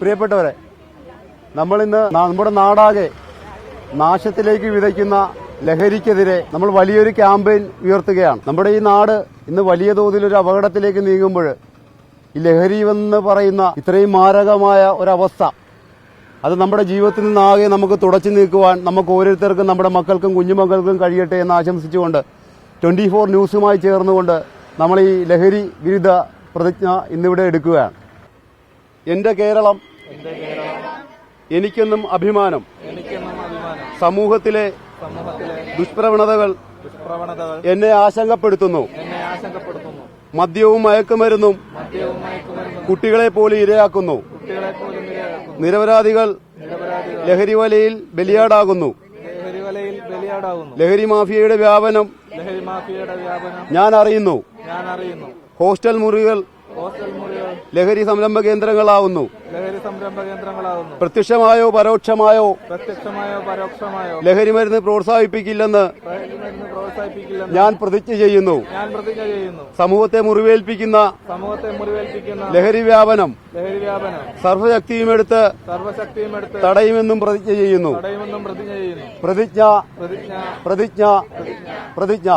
പ്രിയപ്പെട്ടവരെ നമ്മൾ ഇന്ന് നമ്മുടെ നാടാകെ നാശത്തിലേക്ക് വിതയ്ക്കുന്ന ലഹരിക്കെതിരെ നമ്മൾ വലിയൊരു ക്യാമ്പയിൻ ഉയർത്തുകയാണ്. നമ്മുടെ ഈ നാട് ഇന്ന് വലിയ തോതിൽ ഒരു അപകടത്തിലേക്ക് നീങ്ങുമ്പോൾ ഈ ലഹരി എന്ന് പറയുന്ന ഇത്രയും മാരകമായ ഒരവസ്ഥ അത് നമ്മുടെ ജീവിതത്തിൽ നിന്നാകെ നമുക്ക് തുടച്ചു നീക്കുവാൻ നമുക്ക് ഓരോരുത്തർക്കും നമ്മുടെ മക്കൾക്കും കുഞ്ഞുമക്കൾക്കും കഴിയട്ടെ എന്ന് ആശംസിച്ചുകൊണ്ട് ട്വന്റി ഫോർ ന്യൂസുമായി ചേർന്നുകൊണ്ട് നമ്മൾ ഈ ലഹരി വിരുദ്ധ പ്രതിജ്ഞ ഇന്നിവിടെ എടുക്കുകയാണ്. എന്റെ കേരളം. എനിക്കെന്നും അഭിമാനം. സമൂഹത്തിലെ ദുഷ്പ്രവണതകൾ എന്നെ ആശങ്കപ്പെടുത്തുന്നു. മദ്യവും മയക്കുമരുന്നും കുട്ടികളെ പോലും ഇരയാക്കുന്നു. നിരപരാധികൾ ലഹരി വലയിൽ ബലിയാടാകുന്നു ലഹരി മാഫിയയുടെ വ്യാപനം ഞാൻ അറിയുന്നു. ഹോസ്റ്റൽ മുറികൾ ലഹരി സംരംഭ കേന്ദ്രങ്ങളാവുന്നു. ലഹരി സംരംഭ കേന്ദ്രങ്ങളാവുന്നു. പ്രത്യക്ഷമായോ പരോക്ഷമായോ? പ്രത്യക്ഷമായോ പരോക്ഷമായോ? ലഹരി മരുന്ന് പ്രോത്സാഹിപ്പിക്കില്ലെന്ന് ഞാൻ പ്രതിജ്ഞ ചെയ്യുന്നു. ഞാൻ പ്രതിജ്ഞ ചെയ്യുന്നു. സമൂഹത്തെ മുറിവേൽപ്പിക്കുന്ന സമൂഹത്തെ മുറിവേൽപ്പിക്കുന്ന ലഹരി വ്യാപനം. ലഹരി വ്യാപനം. സർവശക്തിയും എടുത്ത് തടയുമെന്നും പ്രതിജ്ഞ ചെയ്യുന്നു. തടയുമെന്നും പ്രതിജ്ഞ ചെയ്യുന്നു. പ്രതിജ്ഞ പ്രതിജ്ഞ പ്രതിജ്ഞ പ്രതിജ്ഞ